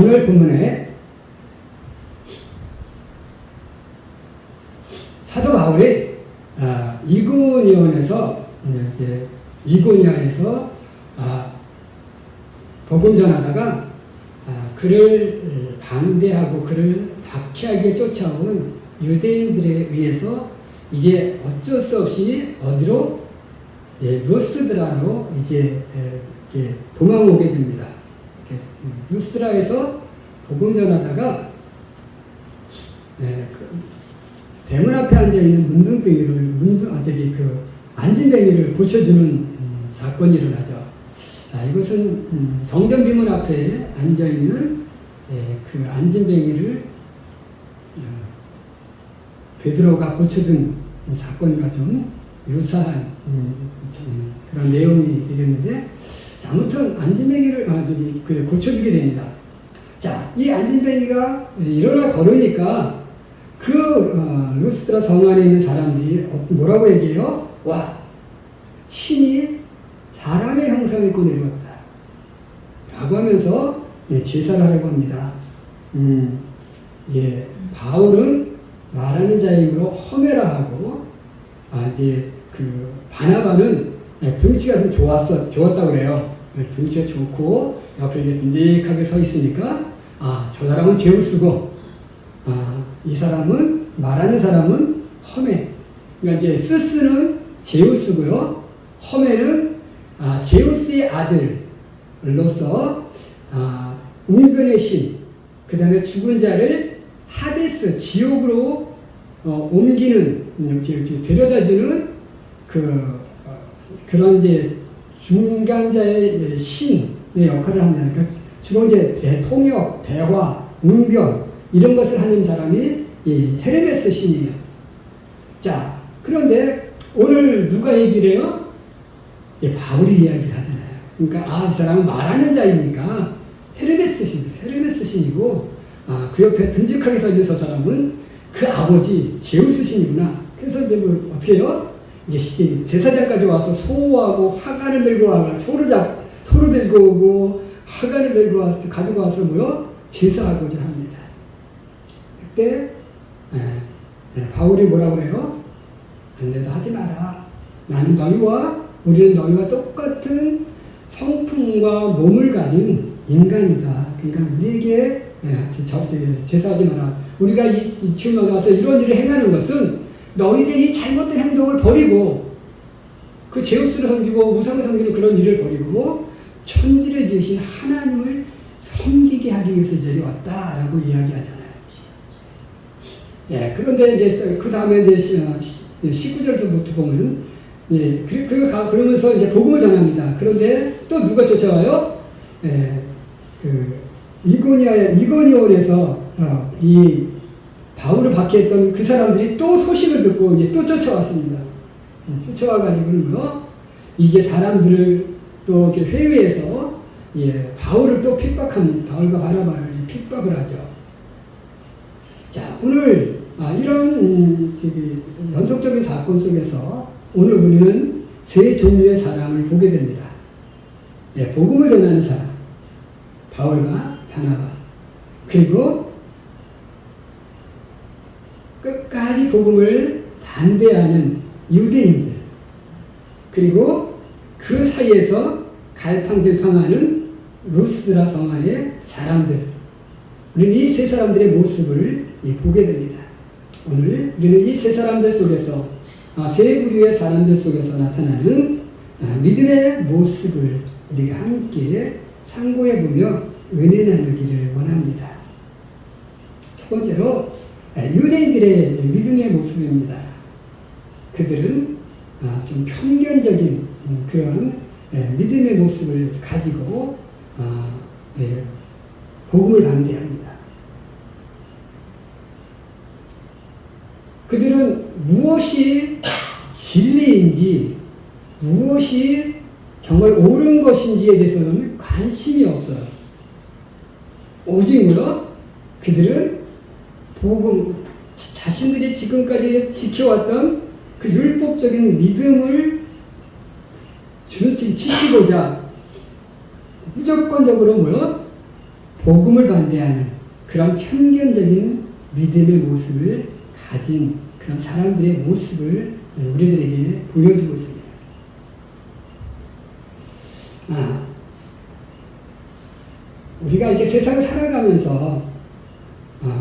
오늘 본문에 사도 바울이 아, 이고니온에서 이제 이고니아에서 아, 복음 전하다가 아, 그를 반대하고 그를 박해하게 쫓아온 유대인들에 의해서 이제 어쩔 수 없이 어디로 예, 루스드라로 이제 에, 예, 도망오게 됩니다. 음, 루스드라에서 복음 전하다가 예, 그 대문 앞에 앉아 있는 문둥병이를 문둥 아 저기 그 안진뱅이를 고쳐주는 음, 사건이 일어나죠. 아, 이것은 음, 성전 비문 앞에 앉아 있는 예, 그 안진뱅이를 어, 베드로가 고쳐준 이 사건과 좀 유사한 음, 좀 그런 내용이 되겠는데 자, 아무튼 안진뱅이를 아, 그 고쳐주게 됩니다. 자, 이 안진뱅이가 일어나 걸으니까 그 어, 루스드라 성 안에 있는 사람들이 어, 뭐라고 얘기해요? 와, 신이 사람의 형상을 입고 내려왔다. 라고 하면서 예, 제사를 하려고 합니다. 음, 예, 바울은 말하는 자이므로 험해라 하고, 아, 이제 그 바나바는 예, 등치가 좀 좋았어, 좋았다고 그래요. 예, 등치가 좋고, 옆에 이게 듬직하게 서 있으니까, 아, 저 사람은 제우스고, 아, 이 사람은, 말하는 사람은 험해. 그러니까 이제 스스는 제우스고요. 험해는 아, 제우스의 아들로서 아, 웅변의 신, 그 다음에 죽은 자를 하데스, 지옥으로 어, 옮기는, 음, 지- 지- 데려다주는 그, 어, 그런 이제 중간자의 신의 역할을 합니다. 그러니까 주로 이제 대통역, 대화, 웅변, 이런 것을 하는 사람이 이 헤르메스 신이에요. 자, 그런데 오늘 누가 얘기를 해요? 예, 바울이 이야기를 하잖아요. 그러니까 아, 이 사람은 말하는 자이니까 헤르메스 신, 헤르메스 신이고 아, 그 옆에 듬직하게 서 있는 저 사람은 그 아버지 제우스 신이구나. 그래서 이제 뭐 어떻게 해요? 이제 시- 제사장까지 와서 소하고 화관을 들고 와 소를 잡 소를 들고 오고 화관을 들고 와서 가지고 와서 뭐요? 제사하고자 합니다. 그때 예, 예, 바울이 뭐라고 그래요? 근데도 하지 마라. 나는 너희와 우리는 너희와 똑같은 성품과 몸을 가진 인간이다. 그러니까 우리에게 저- 제사하지 마라. 우리가 이 지금 와서 이런 일을 행하는 것은 너희들이 이 잘못된 행동을 버리고 그 제우스를 섬기고 우상을 섬기는 그런 일을 버리고 천지를 지으신 하나님을 섬기게 하기 위해서 이 자리에 왔다라고 이야기하잖아요. 예, 그런데 이제 그 다음에 이제 19절부터 보면 예, 그, 그, 가- 그러면서 이제 복음을 전합니다. 그런데 또 누가 쫓아와요? 예, 그, 이고니아, 이고니온에서, 어, 이, 바울을 박해했던 그 사람들이 또 소식을 듣고 이제 또 쫓아왔습니다. 음, 쫓아와가지고는 뭐, 이제 사람들을 또 이렇게 회의해서, 예, 바울을 또 핍박합니다. 바울과 바나바를 핍박을 하죠. 자, 오늘, 아, 이런, 음, 저기, 연속적인 사건 속에서 오늘 우리는 세 종류의 사람을 보게 됩니다. 예, 복음을 전하는 사람, 바울과 바나바, 그리고 끝까지 복음을 반대하는 유대인들, 그리고 그 사이에서 갈팡질팡하는 루스드라 성안의 사람들, 우리는 이 세 사람들의 모습을 예, 보게 됩니다. 오늘 우리는 이 세 사람들 속에서 아, 세 부류의 사람들 속에서 나타나는 아, 믿음의 모습을 우리가 함께 상고해 보며 은혜 나누기를 원합니다. 첫 번째로 아, 유대인들의 믿음의 모습입니다. 그들은 아, 좀 편견적인 음, 그런 예, 믿음의 모습을 가지고 아, 예, 복음을 반대합니다. 그들은 무엇이 진리인지 무엇이 정말 옳은 것인지에 대해서는 관심이 없어요. 오직 뭐요? 그들은 복음 자신들이 지금까지 지켜왔던 그 율법적인 믿음을 지키고자 무조건적으로 뭐요? 복음을 반대하는 그런 편견적인 믿음의 모습을 가진 그런 사람들의 모습을 우리들에게 보여주고 있습니다. 아, 우리가 이게 세상을 살아가면서 아,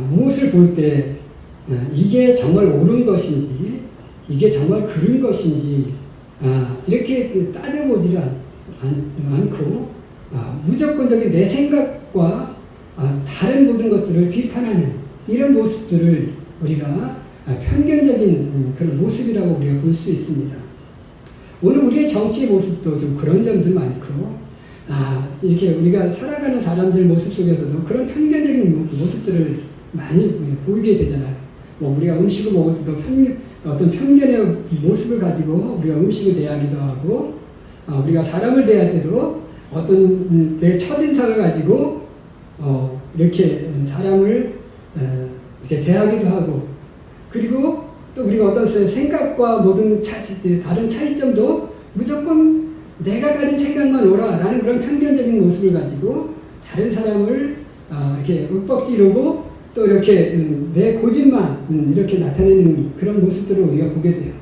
무엇을 볼때 아, 이게 정말 옳은 것인지 이게 정말 그른 것인지 아, 이렇게 그 않, 않고 아, 무조건적인 내 생각과 아, 다른 모든 것들을 비판하는 이런 모습들을 우리가 아, 편견적인 음, 그런 모습이라고 우리가 볼 수 있습니다. 오늘 우리의 정치의 모습도 좀 그런 점들 많고, 아, 이렇게 우리가 살아가는 사람들 모습 속에서도 그런 편견적인 모- 모습들을 많이 보이게 되잖아요. 뭐 우리가 음식을 먹을 때도 편, 어떤 편견의 모습을 가지고 우리가 음식을 대하기도 하고, 아, 우리가 사람을 대할 때도 어떤 음, 내 첫인상을 가지고 어, 이렇게 사람을 어, 이렇게 대하기도 하고, 그리고 또 우리가 어떤 생각과 모든 차, 다른 차이점도 무조건 내가 가진 생각만 오라 라는 그런 편견적인 모습을 가지고 다른 사람을 아, 이렇게 윽박지르고 또 이렇게 음, 내 고집만 음, 이렇게 나타내는 그런 모습들을 우리가 보게 돼요.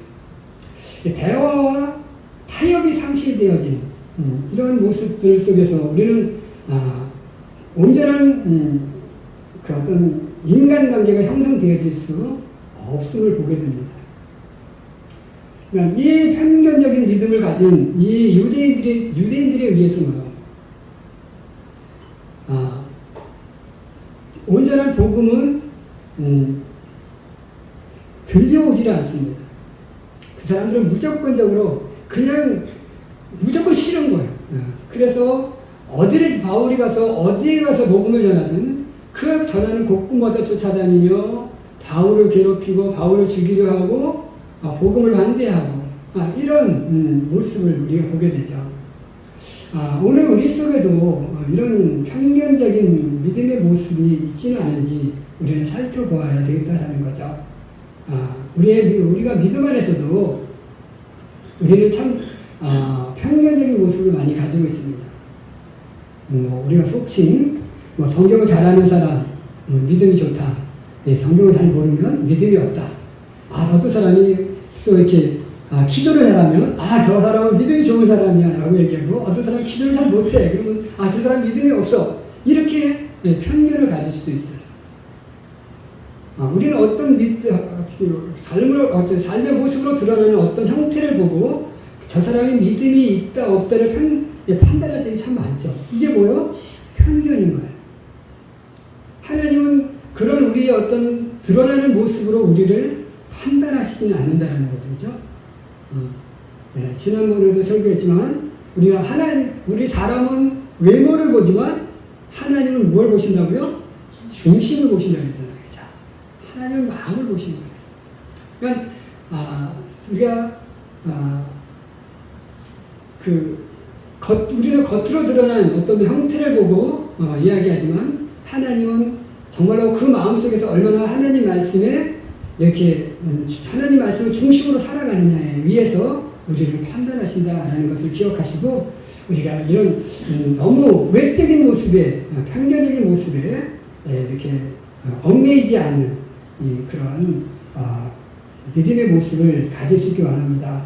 이 대화와 타협이 상실되어진 음, 이런 모습들 속에서 우리는 아, 온전한 음, 그 어떤 인간관계가 형성되어질 수 없음을 보게 됩니다. 그러니까 이 편견적인 믿음을 가진 이 유대인들의 유대인들에 의해서는 아, 온전한 복음은 음, 들려오질 않습니다. 그 사람들은 무조건적으로 그냥 무조건 싫은 거예요. 어, 그래서 어디를 바울이 가서 어디에 가서 복음을 전하든 그 전하는 곳곳마다 쫓아다니며 바울을 괴롭히고 바울을 죽이려 하고 아, 복음을 반대하고 아, 이런 음, 모습을 우리가 보게 되죠. 아, 오늘 우리 속에도 어, 이런 편견적인 믿음의 모습이 있지는 않은지 우리는 살펴보아야 되겠다라는 거죠. 아, 우리의 미- 우리가 믿음 안에서도 우리는 참 아, 편견적인 모습을 많이 가지고 있습니다. 음, 뭐 우리가 속칭 뭐 성경을 잘하는 사람 음, 믿음이 좋다. 예, 성경을 잘 모르면 믿음이 없다. 아 어떤 사람이 또 이렇게 아, 기도를 잘하면 아 저 사람은 믿음이 좋은 사람이야 라고 얘기하고 어떤 사람은 기도를 잘 못해 그러면 아 저 사람 믿음이 없어 이렇게 예, 편견을 가질 수도 있어요. 아, 우리는 어떤 믿, 어, 그 삶을 어떤 삶의 모습으로 드러나는 어떤 형태를 보고 저 사람이 믿음이 있다 없다를 편, 예, 판단할 적이 참 많죠. 이게 뭐요? 편견인 거예요. 하나님은 그런 우리의 어떤 드러나는 모습으로 우리를 판단하시지는 않는다는 거죠. 그죠? 어. 네, 지난번에도 설교했지만 우리가 하나님 우리 사람은 외모를 보지만 하나님은 무엇을 보신다고요? 중심을 보신다고 했잖아요. 그죠? 하나님은 마음을 보시는 거예요. 그러니까 아, 우리가 아, 그 겉, 우리는 겉으로 드러난 어떤 형태를 보고 어, 이야기하지만 하나님은 정말로 그 마음 속에서 얼마나 하나님 말씀에 이렇게 음, 하나님 말씀을 중심으로 살아가느냐에 위해서 우리를 판단하신다라는 것을 기억하시고 우리가 이런 음, 너무 외적인 모습에 어, 편견적인 모습에 에, 이렇게 어, 얽매이지 않는 이 그런 어, 믿음의 모습을 가지시기 바랍니다.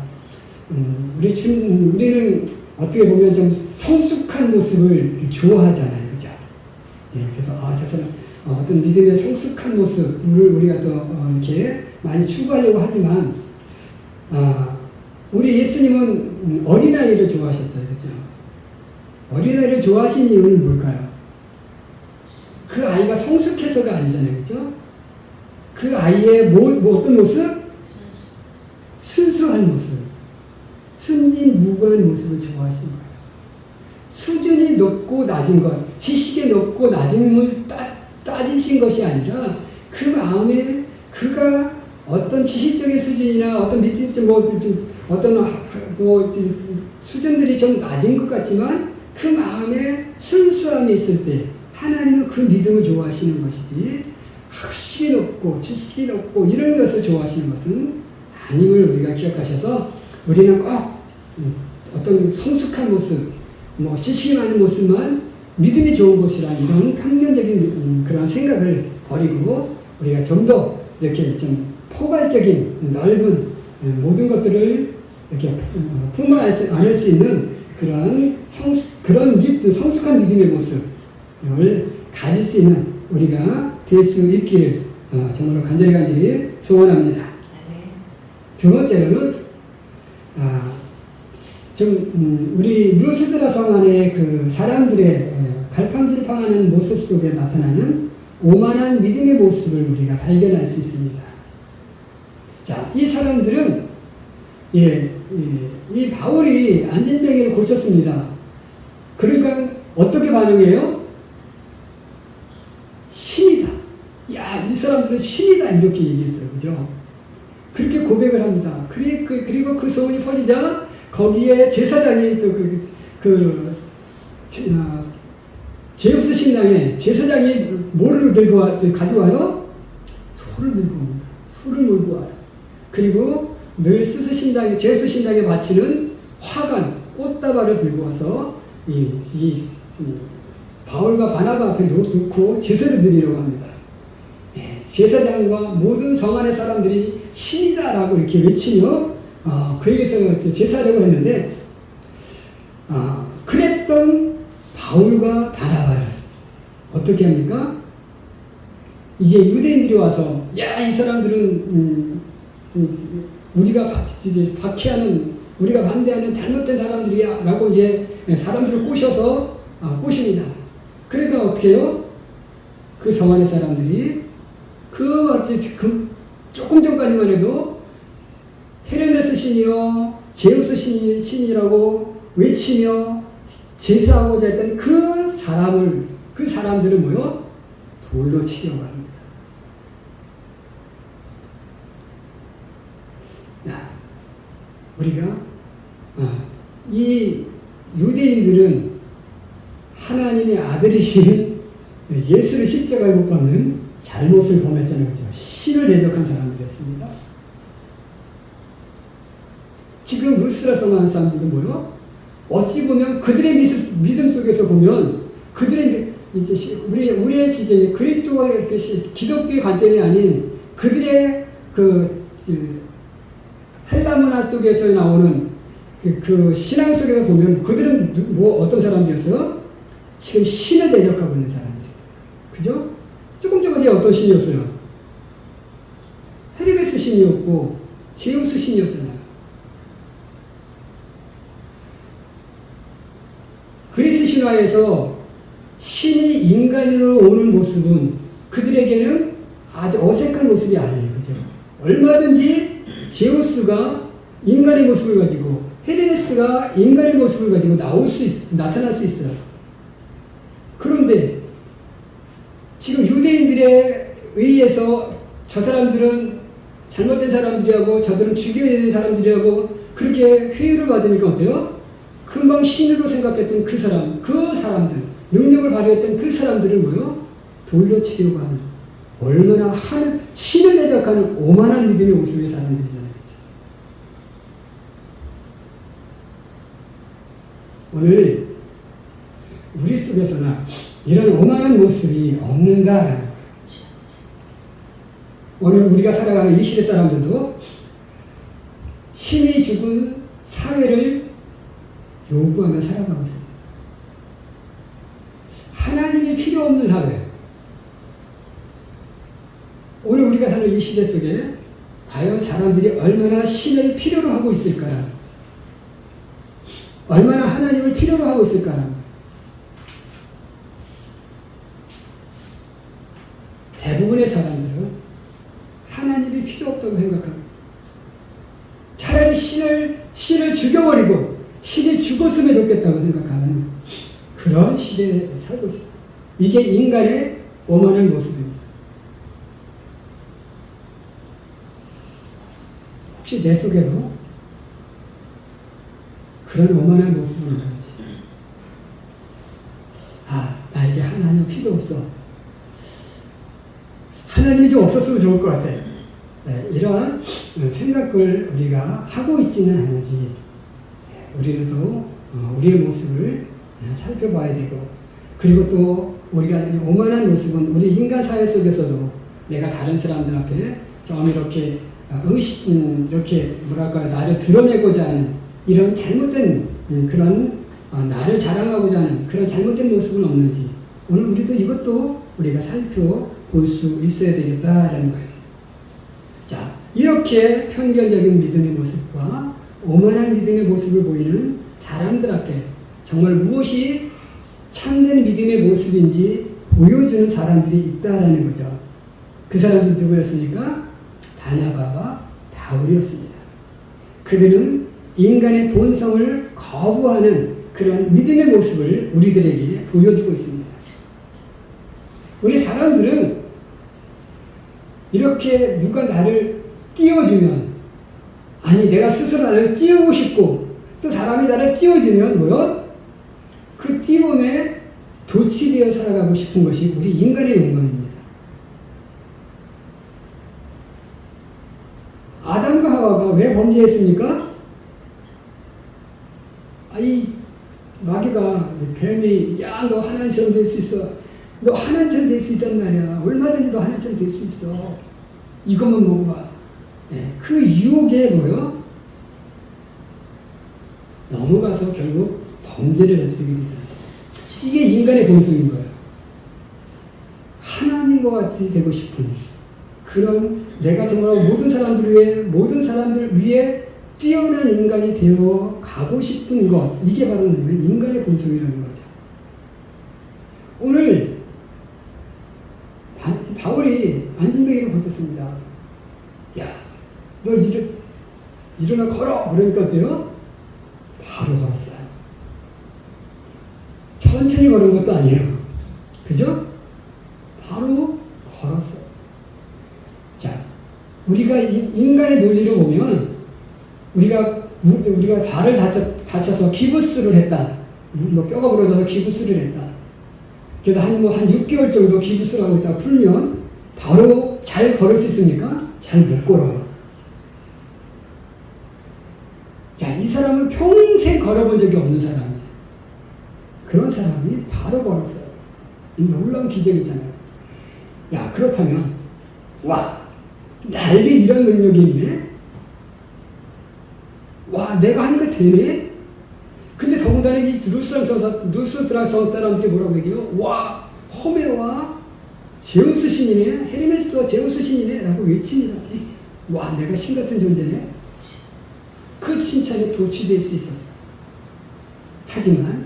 음, 우리 주, 우리는 어떻게 보면 좀 성숙한 모습을 좋아하잖아요, 그죠? 예, 그래서 어, 어떤 믿음의 성숙한 모습을 우리가 또 어, 이렇게 많이 추구하려고 하지만 아, 우리 예수님은 음, 어린아이를 좋아하셨어요, 그죠? 어린아이를 좋아하신 이유는 뭘까요? 그 아이가 성숙해서가 아니잖아요, 그죠? 그 아이의 뭐, 뭐 어떤 모습? 순수한 모습, 순진 무구한 모습을 좋아하시는 거예요. 수준이 높고 낮은 것, 지식이 높고 낮음을 따, 따지신 것이 아니라 그 마음에 그가 어떤 지식적인 수준이나 어떤 밑에 뭐 어떤 뭐 수준들이 좀 낮은 것 같지만 그 마음에 순수함이 있을 때 하나님은 그 믿음을 좋아하시는 것이지 학식이 높고 지식이 높고 이런 것을 좋아하시는 것은 아님을 우리가 기억하셔서 우리는 꼭 음, 어떤 성숙한 모습, 뭐 지식이 많은 모습만 믿음이 좋은 곳이라 이런 평면적인 음, 그런 생각을 버리고 우리가 좀 더 이렇게 좀 포괄적인 넓은 음, 모든 것들을 이렇게 음, 품어낼 수, 안을 수 있는 그런 성, 그런 믿, 성숙한 믿음의 모습을 가질 수 있는 우리가 될 수 있기를 어, 정말로 간절히 간절히 소원합니다. 두 번째로는 아, 좀 음, 우리 안에 그 사람들의 에, 갈팡질팡하는 모습 속에 나타나는 오만한 믿음의 모습을 우리가 발견할 수 있습니다. 자, 이 사람들은 예, 예, 이 바울이 안진뱅이를 고쳤습니다. 그러니까 어떻게 반응해요? 신이다. 야, 이 사람들은 신이다 이렇게 얘기했어요, 그죠? 그렇게 고백을 합니다. 그, 그리고 그 소문이 퍼지자 거기에 제사장이 또 그, 그, 제, 아, 제우스 신당에 제사장이 뭐를 들고 와, 가지고 와요? 소를 들고 옵니다. 소를 몰고 와요. 그리고 늘 스스 신당에, 제우스 신당에 바치는 화관, 꽃다발을 들고 와서 이, 이, 이 바울과 바나바 앞에 놓- 놓고 제사를 드리려고 합니다. 예, 제사장과 모든 성 안의 사람들이 신이다라고 이렇게 외치며 어, 그에게서 제사하려고 했는데 아, 그랬던 바울과 바나바를 어떻게 합니까? 이제 유대인들이 와서 야 이 사람들은 음, 음, 우리가 박해하는 우리가 반대하는 잘못된 사람들이야라고 이제 사람들을 꼬셔서 아, 꼬십니다. 그러니까 어떻게 해요? 그 성안의 사람들이 그 그 조금 전까지만 해도 신이요 제우스 신이, 신이라고 외치며 제사하고자 했던 그 사람을 그 사람들을 뭐요 돌로 치려고 합니다. 야, 우리가 아, 이 유대인들은 하나님의 아들이신 예수를 십자가에 못 박는 잘못을 범했잖아요. 그죠? 신을 대적한 사람들이었습니다. 지금 루스라 성한 사람들도 뭐요? 어찌 보면 그들의 미스- 믿음 속에서 보면 그들의 이제 시- 우리 우리의 지제 그리스도의 그 시- 기독교의 관점이 아닌 그들의 그, 그 헬라 문화 속에서 나오는 그, 그 신앙 속에서 보면 그들은 누- 뭐 어떤 사람들이었어요? 지금 신을 대적하고 있는 사람들이에요. 그죠? 조금 전까지 어떤 신이었어요? 헤르메스 신이었고 제우스 신이었잖아요. 그리스 신화에서 신이 인간으로 오는 모습은 그들에게는 아주 어색한 모습이 아니에요. 그죠? 얼마든지 제우스가 인간의 모습을 가지고 헤르메스가 인간의 모습을 가지고 나올 수 있, 나타날 수 있어요. 그런데 지금 유대인들에 의해서 저 사람들은 잘못된 사람들이라고 저들은 죽여야 되는 사람들이라고 그렇게 회유를 받으니까 어때요? 금방 신으로 생각했던 그 사람, 그 사람들, 능력을 발휘했던 그 사람들을 뭐요? 돌려 치려고 하는 얼마나 하는 신을 대적하는 오만한 믿음의 모습의 사람들이잖아요. 그죠? 오늘 우리 속에서나 이런 오만한 모습이 없는가라는 거예요. 오늘 우리가 살아가는 이 시대 사람들도 신이 죽은 사회를 요구하며 살아가고 있습니다. 하나님이 필요 없는 사회. 오늘 우리가 사는 이 시대 속에 과연 사람들이 얼마나 신을 필요로 하고 있을까? 얼마나 하나님을 필요로 하고 있을까? 대부분의 사람들은 하나님이 필요 없다고 생각합니다. 차라리 신을, 신을 죽여버리고 죽었으면 좋겠다고 생각하는 그런 시대에 살고 있습니다. 이게 인간의 오만한 모습입니다. 혹시 내 속에도 그런 오만한 모습을 가지? 아, 나 이제 하나님 필요 없어. 하나님이 좀 없었으면 좋을 것 같아. 네, 이러한 생각을 우리가 하고 있지는 않은지 우리도 어, 우리의 모습을 살펴봐야 되고 그리고 또 우리가 이 오만한 모습은 우리 인간 사회 속에서도 내가 다른 사람들 앞에 좀 이렇게 어, 의심 이렇게 뭐랄까 나를 드러내고자 하는 이런 잘못된 음, 그런 어, 나를 자랑하고자 하는 그런 잘못된 모습은 없는지 오늘 우리도 이것도 우리가 살펴볼 수 있어야 되겠다라는 거예요. 자, 이렇게 편견적인 믿음의 모습과 오만한 믿음의 모습을 보이는 사람들 앞에 정말 무엇이 참된 믿음의 모습인지 보여주는 사람들이 있다라는 거죠. 그 사람들 누구였습니까? 바나바와 바울이었습니다. 그들은 인간의 본성을 거부하는 그런 믿음의 모습을 우리들에게 보여주고 있습니다. 우리 사람들은 이렇게 누가 나를 띄워주면 아니 내가 스스로 나를 띄우고 싶고 또 사람이 나를 띄워주면 뭐요? 그 띄움에 도취되어 살아가고 싶은 것이 우리 인간의 욕망입니다. 아담과 하와가 왜 범죄했습니까? 아이 마귀가 뱀이 야 너 하나님처럼 될 수 있어. 너 하나님처럼 될 수 있단 말이야. 얼마든지 너 하나님처럼 될 수 있어. 이것만 먹어봐. 네, 그 유혹에 뭐요? 넘어가서 결국 범죄를 되잖아요. 이게 인간의 본성인 거예요. 하나님과 같이 되고 싶은 그런 내가 정말 모든 사람들 위해 모든 사람들 위해 뛰어난 인간이 되어 가고 싶은 것 이게 바로 뭐냐면 인간의 본성이라는 거죠. 오늘 바, 바울이 안진뱅이를 고쳤습니다. 야, 너 일어, 일어나 걸어! 그러니까 어때요? 바로 걸었어요. 천천히 걸은 것도 아니에요. 그죠? 바로 걸었어요. 자, 우리가 이- 인간의 논리를 보면 우리가 무- 우리가 발을 다쳐, 다쳐 서 기부스를 했다. 뭐 뼈가 부러져서 기부스를 했다. 그래서 한, 뭐, 한 6개월 정도 기부스를 하고 있다가 풀면 바로 잘 걸을 수 있습니까? 잘 못 걸어요. 자, 이 사람은 평생 걸어본 적이 없는 사람이에요. 그런 사람이 바로 걸었어요. 이 놀라운 기적이잖아요. 야, 그렇다면, 와, 나에게 이런 능력이 있네? 와, 내가 하는 거 되네? 근데 더군다나 이 루스드라 성 사람들이 뭐라고 얘기해요? 와, 호메와 제우스 신이네? 헤르메스와 제우스 신이네? 라고 외칩니다. 와, 내가 신 같은 존재네? 그 칭찬에 도취될 수 있었어. 하지만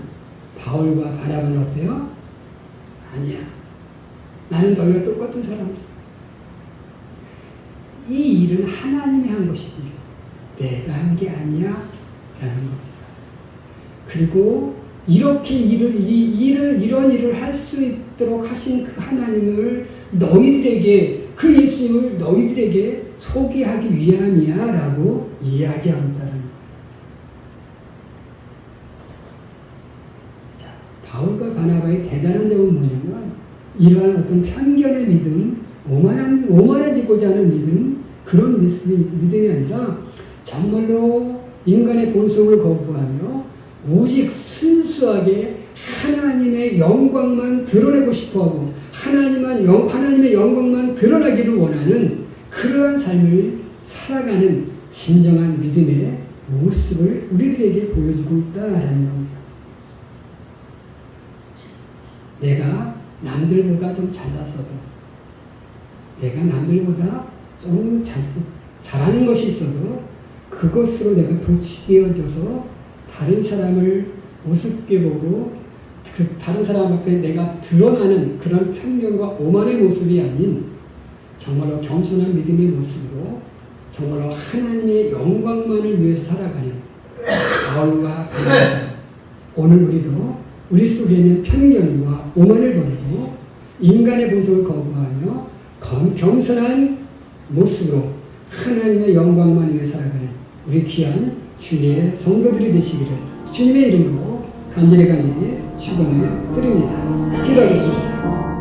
바울과 바라바는 어때요? 아니야. 나는 너희와 똑같은 사람이야. 이 일은 하나님이 한 것이지 내가 한 게 아니야 라는 겁니다. 그리고 이렇게 일을 이 일을 이런 일을 할 수 있도록 하신 그 하나님을 너희들에게 그 예수님을 너희들에게 소개하기 위함이야라고 이야기하고 있다는 거예요. 자, 바울과 바나바의 대단한 점은 뭐냐면 이러한 어떤 편견의 믿음, 오만한 오만해지고자 하는 믿음 그런 믿음이, 아니라 정말로 인간의 본성을 거부하며 오직 순수하게 하나님의 영광만 드러내고 싶어하고 하나님만 영, 하나님의 영광만 드러나기를 원하는 그러한 삶을 살아가는 진정한 믿음의 모습을 우리들에게 보여주고 있다라는 겁니다. 내가 남들보다 좀 잘났어도 내가 남들보다 좀 잘, 잘하는 것이 있어도 그것으로 내가 도취되어져서 다른 사람을 우습게 보고 그 다른 사람 앞에 내가 드러나는 그런 편견과 오만의 모습이 아닌 정말로 겸손한 믿음의 모습으로 정말로 하나님의 영광만을 위해서 살아가는 바울과 오늘 우리도 우리 속에 있는 편견과 오만을 버리고 인간의 본성을 거부하며 겸- 겸손한 모습으로 하나님의 영광만 위해 살아가는 우리 귀한 주의 성도들이 되시기를 주님의 이름으로 간절히 간절히 축원해 드립니다. 기도하겠습니다.